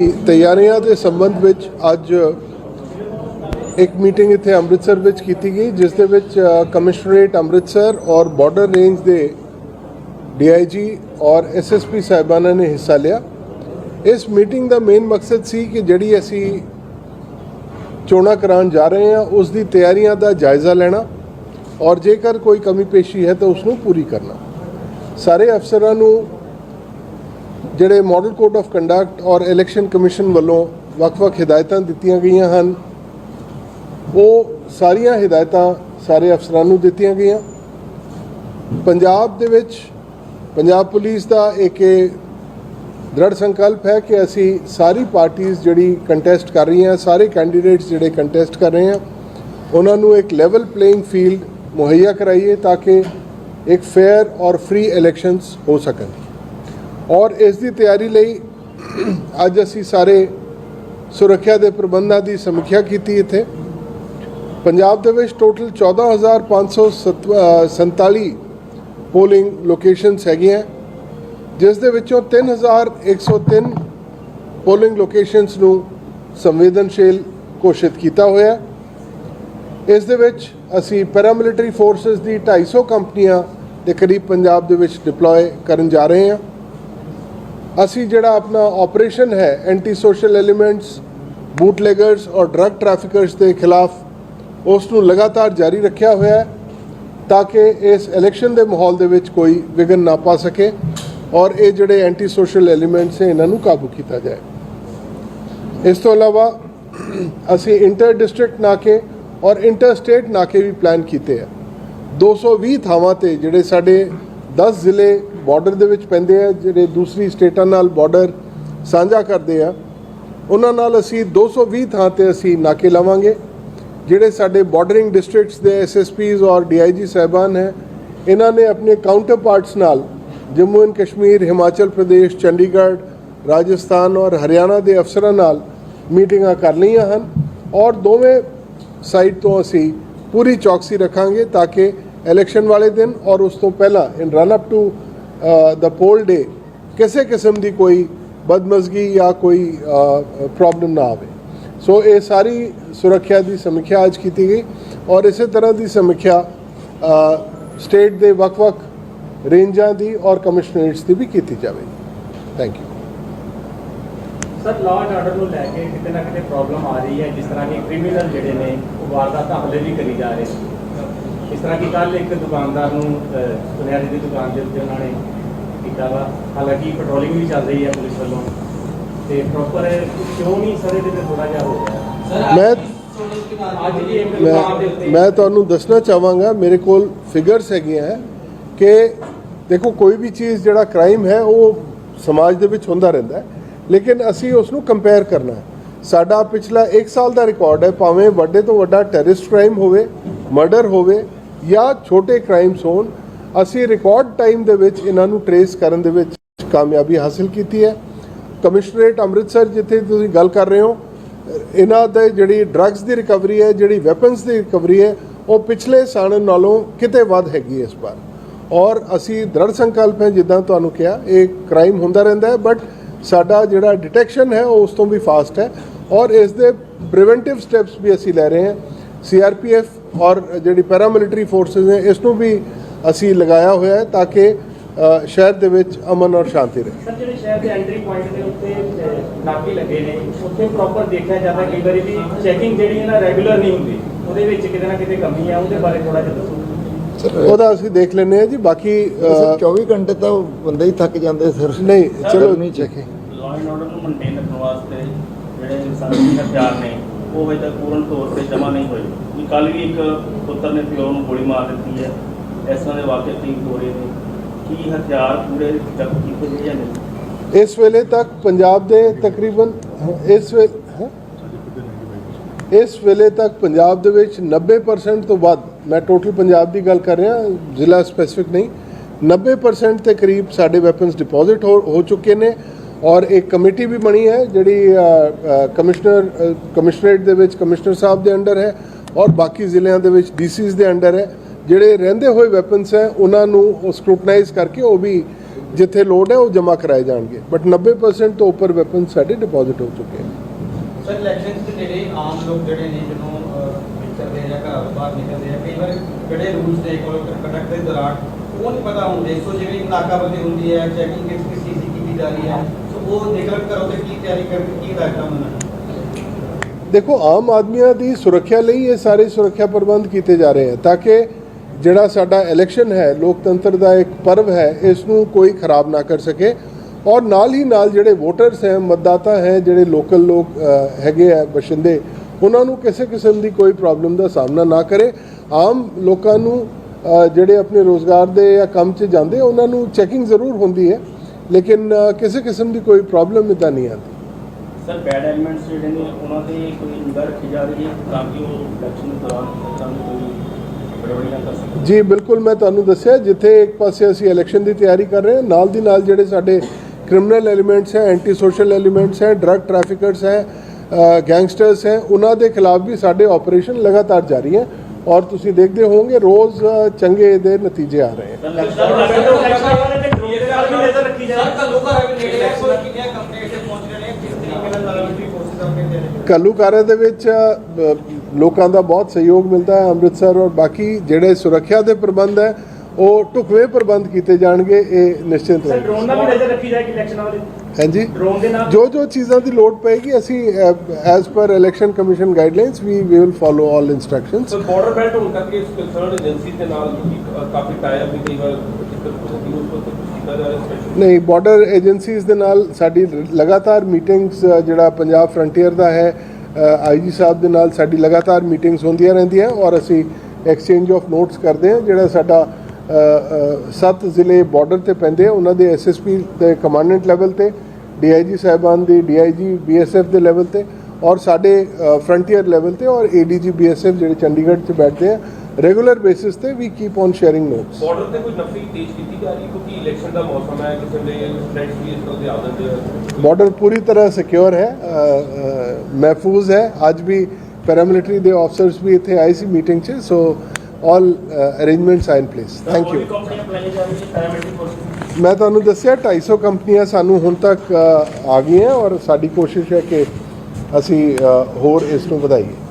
ਤਿਆਰੀਆਂ ਦੇ ਸੰਬੰਧ ਵਿੱਚ ਅੱਜ ਇੱਕ ਮੀਟਿੰਗ ਇੱਥੇ ਅੰਮ੍ਰਿਤਸਰ ਵਿੱਚ ਕੀਤੀ ਗਈ, ਜਿਸ ਦੇ ਵਿੱਚ ਕਮਿਸ਼ਨਰੇਟ ਅੰਮ੍ਰਿਤਸਰ ਔਰ ਬਾਰਡਰ ਰੇਂਜ ਦੇ ਡੀਆਈਜੀ ਔਰ ਐਸਐਸਪੀ ਸਾਹਿਬਾਨਾਂ ਨੇ ਹਿੱਸਾ ਲਿਆ। ਇਸ ਮੀਟਿੰਗ ਦਾ ਮੇਨ ਮਕਸਦ ਸੀ ਕਿ ਜਿਹੜੀ ਅਸੀਂ ਚੋਣਾਂ ਕਰਾਉਣ ਜਾ ਰਹੇ ਹਾਂ, ਉਸ ਦੀ ਤਿਆਰੀਆਂ ਦਾ ਜਾਇਜ਼ਾ ਲੈਣਾ ਔਰ ਜੇਕਰ ਕੋਈ ਕਮੀ ਪੇਸ਼ੀ ਹੈ ਤਾਂ ਉਸ ਨੂੰ ਪੂਰੀ ਕਰਨਾ। ਸਾਰੇ ਅਫਸਰਾਂ ਨੂੰ ਜਿਹੜੇ ਮਾਡਲ ਕੋਡ ਆਫ ਕੰਡਕਟ ਔਰ ਇਲੈਕਸ਼ਨ ਕਮਿਸ਼ਨ ਵੱਲੋਂ ਵੱਖ-ਵੱਖ ਹਦਾਇਤਾਂ ਦਿੱਤੀਆਂ ਗਈਆਂ ਹਨ, ਉਹ ਸਾਰੀਆਂ ਹਦਾਇਤਾਂ ਸਾਰੇ ਅਫਸਰਾਂ ਨੂੰ ਦਿੱਤੀਆਂ ਗਈਆਂ। ਪੰਜਾਬ ਦੇ ਵਿੱਚ ਪੰਜਾਬ ਪੁਲਿਸ ਦਾ ਇੱਕ ਦ੍ਰਿੜ ਸੰਕਲਪ ਹੈ ਕਿ ਅਸੀਂ ਸਾਰੀ ਪਾਰਟੀਆਂ ਜਿਹੜੀ ਕੰਟੈਸਟ ਕਰ ਰਹੀਆਂ, ਸਾਰੇ ਕੈਂਡੀਡੇਟਸ ਜਿਹੜੇ ਕੰਟੈਸਟ ਕਰ ਰਹੇ ਆ ਉਹਨਾਂ ਨੂੰ ਇੱਕ ਲੈਵਲ ਪਲੇਇੰਗ ਫੀਲਡ ਮੁਹੱਈਆ ਕਰਾਈਏ ਤਾਂ ਕਿ ਇੱਕ ਫੇਅਰ ਔਰ ਫ੍ਰੀ ਇਲੈਕਸ਼ਨਸ ਹੋ ਸਕਣ। ਔਰ ਇਸ ਦੀ ਤਿਆਰੀ ਲਈ ਅੱਜ ਅਸੀਂ ਸਾਰੇ ਸੁਰੱਖਿਆ ਦੇ ਪ੍ਰਬੰਧਾਂ ਦੀ ਸਮੀਖਿਆ ਕੀਤੀ ਇੱਥੇ। ਪੰਜਾਬ ਦੇ ਵਿੱਚ ਟੋਟਲ 14547 ਪੋਲਿੰਗ ਲੋਕੇਸ਼ਨਸ ਹੈਗੀਆਂ। ਜਿਸ ਦੇ ਵਿੱਚੋਂ 3103 ਪੋਲਿੰਗ ਲੋਕੇਸ਼ਨਸ ਨੂੰ ਸੰਵੇਦਨਸ਼ੀਲ ਘੋਸ਼ਿਤ ਕੀਤਾ ਹੋਇਆ ਇਸ ਦੇ ਵਿੱਚ ਅਸੀਂ ਪੈਰਾਮਿਲਟਰੀ ਫੋਰਸਸ ਦੀ 250 ਕੰਪਨੀਆਂ ਦੇ ਕਰੀਬ ਪੰਜਾਬ ਦੇ ਵਿੱਚ ਡਿਪਲੋਏ ਕਰਨ ਜਾ ਰਹੇ ਹਾਂ। ਅਸੀਂ ਜਿਹੜਾ ਆਪਣਾ ਆਪਰੇਸ਼ਨ ਹੈ ਐਂਟੀ ਸੋਸ਼ਲ ਐਲੀਮੈਂਟਸ ਬੂਟਲੇਗਰਸ ਔਰ ਡਰੱਗ ਟ੍ਰੈਫਿਕਰਸ ਦੇ ਖਿਲਾਫ ਉਸ ਨੂੰ ਲਗਾਤਾਰ ਜਾਰੀ ਰੱਖਿਆ ਹੋਇਆ ਹੈ ਤਾਂ ਕਿ ਇਸ ਇਲੈਕਸ਼ਨ ਦੇ ਮਾਹੌਲ ਦੇ ਵਿੱਚ ਕੋਈ ਵਿਘਨ ਨਾ ਪਾ ਸਕੇ ਔਰ ਇਹ ਜਿਹੜੇ ਐਂਟੀ ਸੋਸ਼ਲ ਐਲੀਮੈਂਟਸ ਨੇ ਇਹਨਾਂ ਨੂੰ ਕਾਬੂ ਕੀਤਾ ਜਾਏ। ਇਸ ਤੋਂ ਇਲਾਵਾ, ਅਸੀਂ ਇੰਟਰ ਡਿਸਟ੍ਰਿਕਟ ਨਾਕੇ ਔਰ ਇੰਟਰ ਸਟੇਟ ਨਾਕੇ ਵੀ ਪਲਾਨ ਕੀਤੇ ਆ 220 ਥਾਵਾਂ ਤੇ ਜਿਹੜੇ ਸਾਡੇ 10 ਜ਼ਿਲ੍ਹੇ ਬਾਰਡਰ ਦੇ ਵਿੱਚ ਪੈਂਦੇ ਆ, ਜਿਹੜੇ ਦੂਸਰੀ ਸਟੇਟਾਂ ਨਾਲ ਬਾਰਡਰ ਸਾਂਝਾ ਕਰਦੇ ਆ। ਉਹਨਾਂ ਨਾਲ ਅਸੀਂ 220 ਥਾਂ ਤੇ ਅਸੀਂ ਨਾਕੇ ਲਾਵਾਂਗੇ, ਜਿਹੜੇ ਸਾਡੇ ਬਾਰਡਰਿੰਗ ਡਿਸਟ੍ਰਿਕਟਸ ਦੇ ਐਸਐਸਪੀਜ਼ ਔਰ ਡੀਆਈਜੀ ਸਾਹਿਬਾਨ ਹੈ। ਇਹਨਾਂ ਨੇ ਆਪਣੇ ਕਾਊਂਟਰ ਪਾਰਟਸ ਨਾਲ ਜੰਮੂ ਐਂਡ ਕਸ਼ਮੀਰ, ਹਿਮਾਚਲ ਪ੍ਰਦੇਸ਼, ਚੰਡੀਗੜ੍ਹ, ਰਾਜਸਥਾਨ ਔਰ ਹਰਿਆਣਾ ਦੇ ਅਫਸਰਾਂ ਨਾਲ ਮੀਟਿੰਗਾਂ ਕਰ ਲਈਆਂ ਹਨ। ਔਰ ਦੋਵੇਂ ਸਾਈਡ ਤੋਂ ਅਸੀਂ ਪੂਰੀ ਚੌਕਸੀ ਰੱਖਾਂਗੇ ਤਾਂ ਕਿ ਇਲੈਕਸ਼ਨ ਵਾਲੇ ਦਿਨ ਔਰ ਉਸ ਤੋਂ ਪਹਿਲਾਂ in run up to the poll day ਕਿਸੇ ਕਿਸਮ ਦੀ ਕੋਈ ਬਦਮਜ਼ਗੀ ਜਾਂ ਕੋਈ ਪ੍ਰੋਬਲਮ ਨਾ ਆਵੇ। ਸੋ ਇਹ ਸਾਰੀ ਸੁਰੱਖਿਆ ਦੀ ਸਮੀਖਿਆ ਅੱਜ ਕੀਤੀ ਗਈ ਔਰ ਇਸੇ ਤਰ੍ਹਾਂ ਦੀ ਸਮੀਖਿਆ ਸਟੇਟ ਦੇ ਵੱਖ-ਵੱਖ ਰੇਂਜਾਂ ਦੀ ਔਰ ਕਮਿਸ਼ਨਰੇਟਸ ਦੀ ਵੀ ਕੀਤੀ ਜਾਵੇਗੀ। Thank you sir law and order ਨੂੰ ਲੈ ਕੇ ਕਿਤੇ ਨਾ ਕਿਤੇ ਪ੍ਰੋਬਲਮ ਆ ਰਹੀ ਹੈ, ਜਿਸ ਤਰ੍ਹਾਂ ਕਿ ਕ੍ਰਿਮੀਨਲ ਜਿਹੜੇ ਨੇ, ਉਹ ਵਾਰਦਾਤਾਂ ਹਲੇ ਵੀ ਕਰੀ ਜਾ ਰਹੇ ਨੇ। ਇਸ ਤਰ੍ਹਾਂ ਕਿ ਕੱਲ ਇੱਕ ਦੁਕਾਨਦਾਰ ਨੂੰ ਸੁਨਿਆਰੇ ਦੀ ਦੁਕਾਨ ਦੇ ਉੱਤੇ ਉਹਨਾਂ ਨੇ ਕੀਤਾ ਵਾ। ਹਾਲਾਂਕਿ ਪੈਟਰੋਲਿੰਗ ਵੀ ਚੱਲ ਰਹੀ ਹੈ ਪੁਲਿਸ ਵੱਲੋਂ। ਤੇ ਪ੍ਰੋਪਰ ਕਿਉਂ ਨਹੀਂ ਸਰ ਇਹਦੇ ਤੇ ਥੋੜਾ ਜਿਹਾ ਹੋ ਗਿਆ। ਮੈਂ ਮੈਂ ਤੁਹਾਨੂੰ ਦੱਸਣਾ ਚਾਹਾਂਗਾ ਮੇਰੇ ਕੋਲ ਫਿਗਰਸ ਹੈਗੀਆਂ ਹੈ ਕਿ ਦੇਖੋ ਕੋਈ ਵੀ ਚੀਜ਼ ਜਿਹੜਾ ਕ੍ਰਾਈਮ ਹੈ ਉਹ ਸਮਾਜ ਦੇ ਵਿੱਚ ਹੁੰਦਾ ਰਹਿੰਦਾ ਹੈ। ਲੇਕਿਨ ਅਸੀਂ ਉਸ ਨੂੰ ਕੰਪੇਅਰ ਕਰਨਾ ਹੈ। ਸਾਡਾ ਪਿਛਲਾ 1 ਸਾਲ ਦਾ ਰਿਕਾਰਡ ਹੈ ਭਾਵੇਂ ਵੱਡੇ ਤੋਂ ਵੱਡਾ ਟੈਰਰਿਸਟ ਕ੍ਰਾਈਮ ਹੋਵੇ ਮਰਡਰ ਹੋਵੇ ਜਾਂ ਛੋਟੇ ਕ੍ਰਾਈਮਸ ਹੋਣ, ਅਸੀਂ ਰਿਕਾਰਡ ਟਾਈਮ ਦੇ ਵਿੱਚ ਇਹਨਾਂ ਨੂੰ ਟਰੇਸ ਕਰਨ ਦੇ ਵਿੱਚ ਕਾਮਯਾਬੀ ਹਾਸਲ ਕੀਤੀ ਹੈ। ਕਮਿਸ਼ਨਰੇਟ ਅੰਮ੍ਰਿਤਸਰ, ਜਿੱਥੇ ਤੁਸੀਂ ਗੱਲ ਕਰ ਰਹੇ ਹੋ, ਇਹਨਾਂ ਦੇ ਜਿਹੜੀ ਡਰੱਗਸ ਦੀ ਰਿਕਵਰੀ ਹੈ, ਜਿਹੜੀ ਵੈਪਨਸ ਦੀ ਰਿਕਵਰੀ ਹੈ, ਉਹ ਪਿਛਲੇ ਸਾਲ ਨਾਲੋਂ ਕਿਤੇ ਵੱਧ ਹੈਗੀ ਇਸ ਵਾਰ। ਔਰ ਅਸੀਂ ਦ੍ਰਿੜ ਸੰਕਲਪ ਹੈ, ਜਿੱਦਾਂ ਤੁਹਾਨੂੰ ਕਿਹਾ, ਇਹ ਕ੍ਰਾਈਮ ਹੁੰਦਾ ਰਹਿੰਦਾ ਹੈ ਬਟ ਸਾਡਾ ਜਿਹੜਾ ਡਿਟੈਕਸ਼ਨ ਹੈ, ਉਹ ਉਸ ਤੋਂ ਵੀ ਫਾਸਟ ਹੈ। ਔਰ ਇਸ ਦੇ ਪ੍ਰੀਵੈਂਟਿਵ ਸਟੈਪਸ ਵੀ ਅਸੀਂ ਲੈ ਰਹੇ ਹਾਂ। ਸੀਆਰਪੀਐਫ ਔਰ ਜਿਹੜੀ ਪੈਰਾਮਿਲਟਰੀ ਫੋਰਸਸ ਨੇ ਇਸ ਨੂੰ ਵੀ ਅਸੀਂ ਲਗਾਇਆ ਹੋਇਆ ਹੈ ਤਾਂ ਕਿ ਸ਼ਹਿਰ ਦੇ ਵਿੱਚ ਅਮਨ ਔਰ ਸ਼ਾਂਤੀ ਰਹੇ। ਸਰ ਜਿਹੜੇ ਸ਼ਹਿਰ ਦੇ ਐਂਟਰੀ ਪੁਆਇੰਟ ਦੇ ਉੱਤੇ ਅਹ, ਨਾਕੇ ਲੱਗੇ ਨੇ। ਉੱਥੇ ਪ੍ਰੋਪਰ ਦੇਖਿਆ ਜਾਂਦਾ ਕਈ ਵਾਰੀ ਵੀ ਚੈਕਿੰਗ ਜਿਹੜੀ ਹੈ ਨਾ ਰੈਗੂਲਰ ਨਹੀਂ ਹੁੰਦੀ। ਉਹਦੇ ਵਿੱਚ ਕਿਤੇ ਨਾ ਕਿਤੇ ਕਮੀ ਆ ਉਹਦੇ ਬਾਰੇ ਥੋੜਾ ਜਿਹਾ ਦੱਸੋ। ਸਰ ਉਹਦਾ ਅਸੀਂ ਦੇਖ ਲੈਂਦੇ ਹਾਂ ਜੀ ਬਾਕੀ ਅ, ਸਰ 24 ਘੰਟੇ ਤਾਂ ਬੰਦੇ ਹੀ ਥੱਕ ਜਾਂਦੇ ਸਰ। ਨਹੀਂ ਚਲੋ ਨਹੀਂ ਚੱਕੇ ਲਾਅ ਐਂਡ ਆਰਡਰ ਨੂੰ ਮੇਨਟੇਨ ਰੱਖਣ ਵਾਸਤੇ ਜਿਹੜੇ ਇਨਸਾਨੀ ਹਥਿਆਰ ਨੇ ਉਹ ਅਜੇ ਤੱਕ ਪੂਰਨ ਤੌਰ ਤੇ ਜਮ੍ਹਾਂ ਨਹੀਂ ਹੋਏ ਵੀ ਕੱਲ ਵੀ ਇੱਕ ਪੁੱਤਰ ਨੇ ਪਿਓ ਨੂੰ ਗੋਲੀ ਮਾਰ ਦਿੱਤੀ ਹੈ। ਇਸ ਤਰ੍ਹਾਂ ਦੇ ਵਾਕਿਆ ਕਈ ਹੋ ਰਹੇ ਨੇ। ਕੀ ਹਥਿਆਰ ਪੂਰੇ ਜ਼ਬਤ ਕੀਤੇ ਗਏ ਜਾਂ ਨਹੀਂ? ਇਸ ਵੇਲੇ ਤੱਕ ਪੰਜਾਬ ਦੇ ਤਕਰੀਬਨ ਇਸ ਵੇ ਇਸ ਵੇਲੇ ਤੱਕ ਪੰਜਾਬ ਦੇ ਵਿੱਚ 90% ਤੋਂ ਵੱਧ, ਮੈਂ ਟੋਟਲ ਪੰਜਾਬ ਦੀ ਗੱਲ ਕਰ ਰਿਹਾ, ਜ਼ਿਲ੍ਹਾ ਸਪੈਸਿਫਿਕ ਨਹੀਂ 90% ਦੇ ਕਰੀਬ ਸਾਡੇ ਵੈਪਨਸ ਡਿਪੋਜ਼ਿਟ ਹੋ ਚੁੱਕੇ ਨੇ। ਔਰ ਇੱਕ ਕਮੇਟੀ ਵੀ ਬਣੀ ਹੈ ਜਿਹੜੀ ਕਮਿਸ਼ਨਰ ਕਮਿਸ਼ਨਰੇਟ ਦੇ ਵਿੱਚ ਕਮਿਸ਼ਨਰ ਸਾਹਿਬ ਦੇ ਅੰਡਰ ਹੈ ਔਰ ਬਾਕੀ ਜ਼ਿਲ੍ਹਿਆਂ ਦੇ ਵਿੱਚ ਡੀਸੀਜ਼ ਦੇ ਅੰਡਰ ਹੈ। ਜਿਹੜੇ ਰਹਿੰਦੇ ਹੋਏ ਵੈਪਨਸ ਹੈ ਉਹਨਾਂ ਨੂੰ ਸਕਰੂਟਨਾਈਜ਼ ਕਰਕੇ ਉਹ ਵੀ ਜਿੱਥੇ ਲੋਡ ਹੈ ਉਹ ਜਮ੍ਹਾਂ ਕਰਾਏ ਜਾਣਗੇ। ਬਟ 90% ਤੋਂ ਉੱਪਰ ਵੈਪਨ ਸਾਡੇ ਡਿਪੋਜ਼ਿਟ ਹੋ ਚੁੱਕੇ ਹਨ ਸਰ ਇਲੈਕਸ਼ਨ ਦੇ ਨੇੜੇ ਆਮ ਲੋਕ ਜਿਹੜੇ ਨੇ ਜਦੋਂ ਅਹ, ਜਾਂ ਘਰਾਂ ਤੋਂ ਬਾਹਰ ਨਿਕਲਦੇ ਆ ਕਈ ਵਾਰ ਜਿਹੜੇ ਰੂਲਸ ਦੇ ਕੋਲ ਕੰਡਕਟ ਦੇ ਦੌਰਾਨ ਉਹ ਨਹੀਂ ਪਤਾ ਹੁੰਦੇ। ਸੋ ਜਿਵੇਂ ਨਾਕਾਬੰਦੀ ਹੁੰਦੀ ਹੈ ਚੈਕਿੰਗ ਕਿਸ ਕਿਸ ਚੀਜ਼ ਦੀ ਕੀਤੀ ਜਾ ਰਹੀ ਹੈ ਉਹ ਨਿਕਲਣ ਕਰੋ ਤੇ ਕੀ ਤਿਆਰੀ ਕਰ, ਕੀ ਹਦਾਇਤਾਂ ਉਹਨਾਂ ਦੇਖੋ, ਆਮ ਆਦਮੀਆਂ ਦੀ ਸੁਰੱਖਿਆ ਲਈ ਇਹ ਸਾਰੇ ਸੁਰੱਖਿਆ ਪ੍ਰਬੰਧ ਕੀਤੇ ਜਾ ਰਹੇ ਹਨ, ਤਾਂ ਕਿ ਜਿਹੜਾ ਸਾਡਾ ਇਲੈਕਸ਼ਨ ਹੈ, ਲੋਕਤੰਤਰ ਦਾ ਇੱਕ ਪਰਵ ਹੈ ਇਸ ਨੂੰ ਕੋਈ ਖਰਾਬ ਨਾ ਕਰ ਸਕੇ। ਔਰ ਨਾਲ ਹੀ ਨਾਲ ਜਿਹੜੇ ਵੋਟਰਸ ਹੈ, ਮਤਦਾਤਾ ਹੈ, ਜਿਹੜੇ ਲੋਕਲ ਲੋਕ ਹੈਗੇ ਆ, ਬਸ਼ਿੰਦੇ, ਉਹਨਾਂ ਨੂੰ ਕਿਸੇ ਕਿਸਮ ਦੀ ਕੋਈ ਪ੍ਰੋਬਲਮ ਦਾ ਸਾਹਮਣਾ ਨਾ ਕਰੇ। ਆਮ ਲੋਕਾਂ ਨੂੰ ਜਿਹੜੇ ਆਪਣੇ ਰੋਜ਼ਗਾਰ ਦੇ ਜਾਂ ਕੰਮ 'ਚ ਜਾਂਦੇ, ਉਹਨਾਂ ਨੂੰ ਚੈਕਿੰਗ ਜ਼ਰੂਰ ਹੁੰਦੀ ਹੈ। ਲੇਕਿਨ ਕਿਸੇ ਕਿਸਮ ਦੀ ਕੋਈ ਪ੍ਰੋਬਲਮ ਇਦਾਂ ਨਹੀਂ ਆਉਂਦੀ। ਸਰ ਬੈਡ ਐਲੀਮੈਂਟਸ ਜਿਹੜੇ ਨੇ ਉਹਨਾਂ ਤੇ ਕੋਈ ਨਿਗਾਹ ਰੱਖੀ ਜਾ ਰਹੀ ਹੈ ਤਾਂ ਕਿ ਉਹ ਇਲੈਕਸ਼ਨ ਦੌਰਾਨ ਦੀ ਕੋਈ ਗੜਬੜੀ ਨਾ ਕਰ ਸਕਣ? ਜੀ ਬਿਲਕੁਲ ਮੈਂ ਤੁਹਾਨੂੰ ਦੱਸਿਆ ਜਿੱਥੇ ਇੱਕ ਪਾਸੇ ਅਸੀਂ ਇਲੈਕਸ਼ਨ ਦੀ ਤਿਆਰੀ ਕਰ ਰਹੇ ਹਾਂ ਨਾਲ ਦੀ ਨਾਲ ਜਿਹੜੇ ਸਾਡੇ ਕ੍ਰਿਮੀਨਲ ਐਲੀਮੈਂਟਸ ਹੈ ਐਂਟੀ ਸੋਸ਼ਲ ਐਲੀਮੈਂਟਸ ਹੈ ਡਰੱਗ ਟ੍ਰੈਫਿਕਰਸ ਹੈ ਗੈਂਗਸਟਰਸ ਹੈ ਉਹਨਾਂ ਦੇ ਖਿਲਾਫ ਵੀ ਸਾਡੇ ਆਪਰੇਸ਼ਨ ਲਗਾਤਾਰ ਜਾਰੀ ਹੈ ਔਰ ਤੁਸੀਂ ਦੇਖਦੇ ਹੋਵੋਗੇ ਰੋਜ਼ ਚੰਗੇ ਦੇ ਨਤੀਜੇ ਆ ਰਹੇ ਹੈ। ਸਰ ਡਰੋਨ ਦੇ ਨਾਲ ਵੀ ਨਜ਼ਰ ਰੱਖੀ ਜਾ ਸਰ ਰਹੀ ਕੱਲੂ ਘਰ ਵੀ ਨੇੜੇ ਕੋਲ ਕਿੰਨੀਆਂ ਕੰਪਨੀਆਂ ਇੱਥੇ ਪਹੁੰਚ ਰਹੇ ਨੇ ਕਿਸ ਤਰੀਕੇ ਨਾਲ ਮਿਲਟਰੀ ਫੋਰਸਿਸ ਆਪਣੇ ਦੇ ਰਹੇ ਵਿੱਚ ਲੋਕਾਂ ਦਾ ਬਹੁਤ ਸਹਿਯੋਗ ਮਿਲਦਾ ਹੈ ਅੰਮ੍ਰਿਤਸਰ ਔਰ ਬਾਕੀ ਜਿਹੜੇ ਸੁਰੱਖਿਆ ਦੇ ਪ੍ਰਬੰਧ ਹੈ ਉਹ ਢੁਕਵੇਂ ਪ੍ਰਬੰਧ ਕੀਤੇ ਜਾਣਗੇ ਇਹ ਨਿਸ਼ਚਿਤ ਸਰ ਹੈ ਡਰੋਨ ਨਾਲ ਵੀ ਨਜ਼ਰ ਰੱਖੀ ਜਾਏਗੀ ਇਲੈਕਸ਼ਨ ਵਾਲੇ? ਹਾਂਜੀ। ਡਰੋਨ ਦੇ ਨਾਲ ਜੋ ਜੋ ਚੀਜ਼ਾਂ ਦੀ ਲੋੜ ਪਏਗੀ ਅਸੀਂ as per election commission guidelines we we will follow all instructions sir border belt ਹੋਣ ਕਰਕੇ ਕੰਸਰਨ ਏਜੰਸੀ ਦੇ ਨਾਲ ਕਾਫੀ ਟਾਈਪ ਵੀ ਕਈ ਵਾਰ ਨਹੀਂ ਬਾਰਡਰ ਏਜੰਸੀਜ਼ ਦੇ ਨਾਲ ਸਾਡੀ ਲਗਾਤਾਰ ਮੀਟਿੰਗਸ ਜਿਹੜਾ ਪੰਜਾਬ ਫਰੰਟੀਅਰ ਦਾ ਹੈ ਆਈਜੀ ਸਾਹਿਬ ਦੇ ਨਾਲ ਸਾਡੀ ਲਗਾਤਾਰ ਮੀਟਿੰਗਸ ਹੁੰਦੀਆਂ ਰਹਿੰਦੀਆਂ ਔਰ ਅਸੀਂ ਐਕਸਚੇਂਜ ਆਫ ਨੋਟਸ ਕਰਦੇ ਹਾਂ ਜਿਹੜਾ ਸਾਡਾ ਸੱਤ ਜ਼ਿਲ੍ਹੇ ਬਾਰਡਰ ਤੇ ਪੈਂਦੇ ਉਹਨਾਂ ਦੇ ਐਸਐਸਪੀ ਦੇ ਕਮਾਂਡੈਂਟ ਲੈਵਲ ਤੇ ਡੀਆਈਜੀ ਸਾਹਿਬਾਨ ਦੀ ਡੀਆਈਜੀ ਬੀਐਸਐਫ ਦੇ ਲੈਵਲ ਤੇ ਔਰ ਸਾਡੇ ਫਰੰਟੀਅਰ ਲੈਵਲ ਤੇ ਔਰ ਏਡੀਜੀ ਬੀਐਸਐਫ ਜਿਹੜੇ ਚੰਡੀਗੜ੍ਹ 'ਚ ਬੈਠਦੇ ਆ ਰੈਗੂਲਰ ਬੇਸਿਸ ਤੇ we keep on sharing notes border ਤੇ ਕੋਈ ਨਫਰੀ ਤੇਜ਼ ਕੀਤੀ ਜਾ ਰਹੀ? ਕਿਉਂਕਿ ਇਲੈਕਸ਼ਨ ਦਾ ਮੌਸਮ ਹੈ ਕਿਸੇ ਦੇ ਸਟੂਡੈਂਟਸ ਵੀ ਇਸ ਤਰ੍ਹਾਂ ਦੇ ਆ ਜਾਂਦੇ ਆ। ਬਾਰਡਰ ਪੂਰੀ ਤਰ੍ਹਾਂ ਸਿਕਿਉਰ ਹੈ ਮਹਿਫੂਜ਼ ਹੈ। ਅੱਜ ਵੀ ਪੈਰਾਮਿਲਟਰੀ ਦੇ ਆਫਸਰਸ ਵੀ ਇੱਥੇ ਆਏ ਸੀ ਮੀਟਿੰਗ 'ਚ so all arrangements are in place thank you ਮੈਂ ਤੁਹਾਨੂੰ ਦੱਸਿਆ 250 ਕੰਪਨੀਆਂ ਸਾਨੂੰ ਹੁਣ ਤੱਕ ਆ ਗਈਆਂ ਔਰ ਸਾਡੀ ਕੋਸ਼ਿਸ਼ ਹੈ ਕਿ ਅਸੀਂ ਹੋਰ ਇਸ ਨੂੰ ਵਧਾਈਏ।